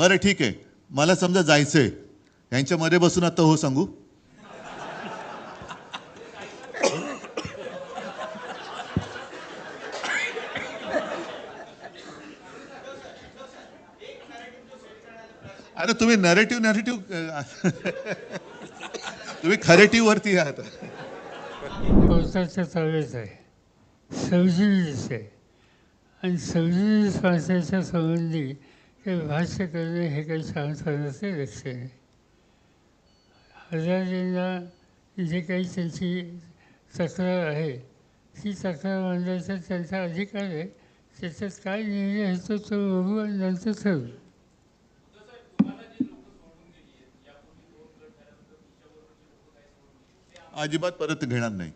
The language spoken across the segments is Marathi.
बरं ठीक आहे. मला समजा जायचं आहे यांच्यामध्ये बसून आता हो सांगू. अरे तुम्ही नरेटिव्ह नरेटिव्ह तुम्ही खरेटिव्ह वरती आहात. पोस्टाच्या चालूच आहे. सवजीच आहे. आणि सवजीच पावसाच्या संबंधी ते भाष्य करणे हे काही सांगतानाचे लक्षण आहे हजारींना जे काही त्यांची तक्रार आहे ती तक्रार मांडायचा त्यांचा अधिकार आहे त्याच्यात काय निर्णय होतो तो बघू आणि नंतर ठरवू अजिबात परत घेणार नाही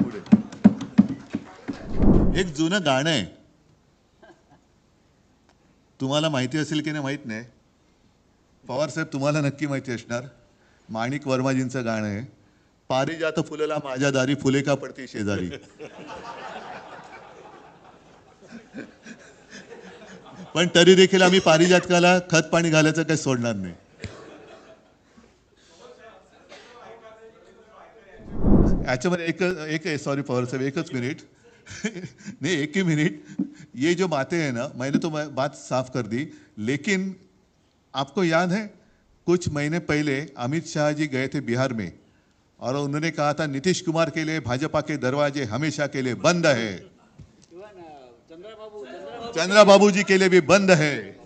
पुढे एक जुनं गाणं आहे तुम्हाला माहिती असेल की नाही माहीत नाही. पवार साहेब तुम्हाला नक्की माहिती असणार. माणिक वर्माजींचं गाणं आहे. पारिजात फुलला माझ्या दारी फुले का पडती शेजारी. पण तरी देखील आम्ही पारिजातकाला खत पाणी घालायचं काही सोडणार नाही. याच्यामध्ये एक एक सॉरी पवार साहेब एकच मिनिट नाही एक मिनिट ये जो बातें हैं ना मैंने तो मैं बात साफ़ कर दी लेकिन आपको याद है कुछ महीने पहले अमित शाह जी गए थे बिहार में और उन्होंने कहा था नीतीश कुमार के लिए भाजपा के दरवाजे हमेशा के लिए बंद है। चंद्रा बाबू जी के लिए भी बंद है।